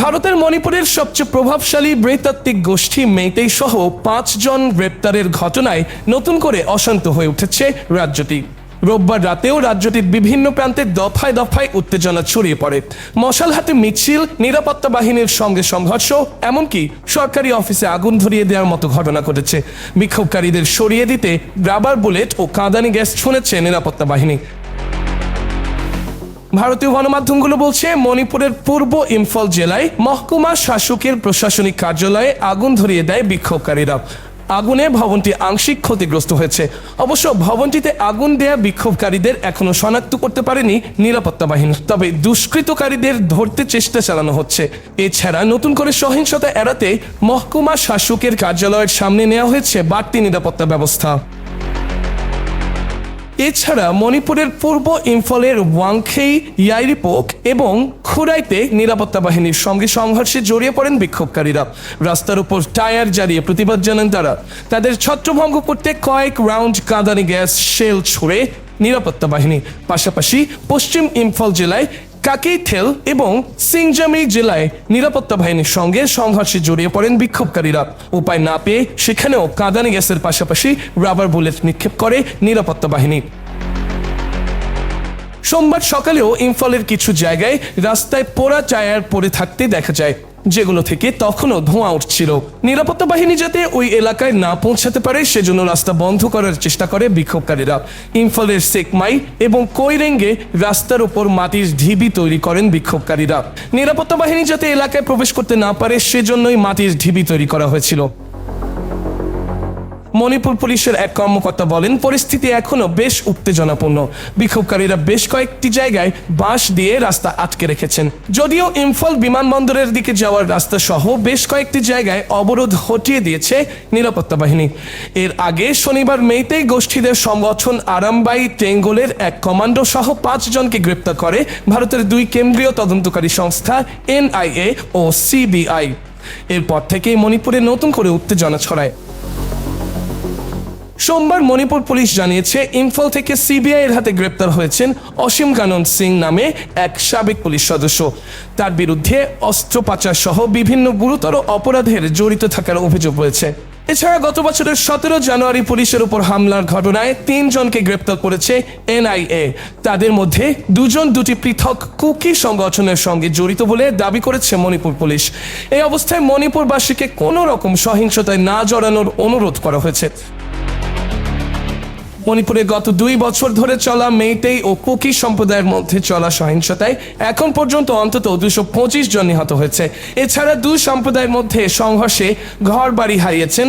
ভারতের মণিপুরের সবচেয়ে প্রভাবশালী নৃতাত্ত্বিক গোষ্ঠী মেইতেই সহ পাঁচজন গ্রেপ্তারের ঘটনায় নতুন করে অশান্ত হয়ে উঠেছে রাজ্যটি। রোববার রাতেও রাজ্যটির বিভিন্ন প্রান্তে দফায় দফায় উত্তেজনা ছড়িয়ে পড়ে। মশাল হাতে মিছিল, নিরাপত্তা বাহিনীর সঙ্গে সংঘর্ষ, এমনকি সরকারি অফিসে আগুন ধরিয়ে দেওয়ার মতো ঘটনা ঘটেছে। বিক্ষোভকারীদের সরিয়ে দিতে রাবার বুলেট ও কাঁদানি গ্যাস ছুঁড়েছে নিরাপত্তা বাহিনী। ভারতীয় গণমাধ্যমগুলো বলছে, মণিপুরের পূর্ব ইম্ফল জেলায় মহকুমা শাসকের প্রশাসনিক কার্যালয়ে আগুন ধরিয়ে দেয় বিক্ষোভকারীরা। আগুনে ভবনটি আংশিক ক্ষতিগ্রস্ত হয়েছে। অবশ্য ভবনটিতে আগুন দেয়া বিক্ষোভকারীদের এখনও শনাক্ত করতে পারেনি নিরাপত্তা বাহিনী। তবে দুষ্কৃতকারীদের ধরতে চেষ্টা চালানো হচ্ছে। এছাড়া নতুন করে সহিংসতা এড়াতে মহকুমা শাসকের কার্যালয়ের সামনে নেওয়া হয়েছে বাড়তি নিরাপত্তা ব্যবস্থা। এছাড়া মণিপুরের পূর্ব ইম্ফলের ওয়াংখেই, ইয়াইরিপোক এবং খুরাইতে নিরাপত্তা বাহিনীর সঙ্গে সংঘর্ষে জড়িয়ে পড়েন বিক্ষোভকারীরা। রাস্তার উপর টায়ার জ্বালিয়ে প্রতিবাদ জানান তারা। তাদের ছত্রভঙ্গ করতে কয়েক রাউন্ড কাঁদানি গ্যাস, শেল ছুড়ে নিরাপত্তা বাহিনী, পাশাপাশি পশ্চিম ইম্ফল জেলায় কাকেইথেল এবং সিংজামি জেলায় নিরাপত্তা বাহিনীর সঙ্গে সংঘর্ষে জড়িয়ে পড়েন বিক্ষোভকারীরা। উপায় না পেয়ে সেখানেও কাঁদানি গ্যাসের পাশাপাশি রাবার বুলেট নিক্ষেপ করে নিরাপত্তা বাহিনী। সোমবার সকালেও ইম্ফলের কিছু জায়গায় রাস্তায় পোড়া টায়ার পড়ে থাকতে দেখা যায়, যেগুলো থেকে তখনও ধোঁয়া উঠছিল। নিরাপত্তা বাহিনী যাতে ওই এলাকায় না পৌঁছাতে পারে, সেজন্য রাস্তা বন্ধ করার চেষ্টা করে বিক্ষোভকারীরা। ইম্ফলের সেকমাই এবং কৈরেঙ্গে রাস্তার উপর মাটির ঢিবি তৈরি করেন বিক্ষোভকারীরা। নিরাপত্তা বাহিনী যাতে এলাকায় প্রবেশ করতে না পারে, সেজন্যই মাটির ঢিবি তৈরি করা হয়েছিল। মণিপুর পুলিশের এক কর্মকর্তা বলেন, পরিস্থিতি এখনও বেশ উত্তেজনাপূর্ণ। বিক্ষোভকারীরা বেশ কয়েকটি জায়গায় বাঁশ দিয়ে রাস্তা আটকে রেখেছেন। যদিও ইম্ফল বিমানবন্দরের দিকে যাওয়ার রাস্তা সহ বেশ কয়েকটি জায়গায় অবরোধ হটিয়ে দিয়েছে নিরাপত্তা বাহিনী। এর আগে শনিবার মেইতেই গোষ্ঠীদের সংগঠন আরামবাই টেঙ্গলের এক কমান্ডো সহ পাঁচজনকে গ্রেপ্তার করে ভারতের দুই কেন্দ্রীয় তদন্তকারী সংস্থা এনআইএ ও সিবিআই। এরপর থেকেই মণিপুরে নতুন করে উত্তেজনা ছড়ায়। সোমবার মণিপুর পুলিশ জানিয়েছে, ইম্ফল থেকে সিবিআই এর হাতে গ্রেপ্তার হয়েছেন অসীম কানন সিং নামে এক সাবেক পুলিশ সদস্য। তার বিরুদ্ধে অস্ত্র পাচার সহ বিভিন্ন গুরুতর অপরাধের জড়িত থাকার অভিযোগ রয়েছে। এছাড়া গত বছরের সতেরো জানুয়ারি পুলিশের উপর হামলার ঘটনায় তিনজনকে গ্রেপ্তার করেছে এনআইএ। তাদের মধ্যে দুজন দুটি পৃথক কুকি সংগঠনের সঙ্গে জড়িত বলে দাবি করেছে মণিপুর পুলিশ। এই অবস্থায় মণিপুরবাসীকে কোনো রকম সহিংসতায় না জড়ানোর অনুরোধ করা হয়েছে। মণিপুরে গত দুই বছর ধরে চলা মেইতেই ও কুকি সম্প্রদায়ের মধ্যে চলা সহিংসতায় এখন পর্যন্ত অন্তত দুশো পঁচিশ জন নিহত হয়েছে। এছাড়া দুই সম্প্রদায়ের মধ্যে সংঘর্ষে ঘর বাড়ি হারিয়েছেন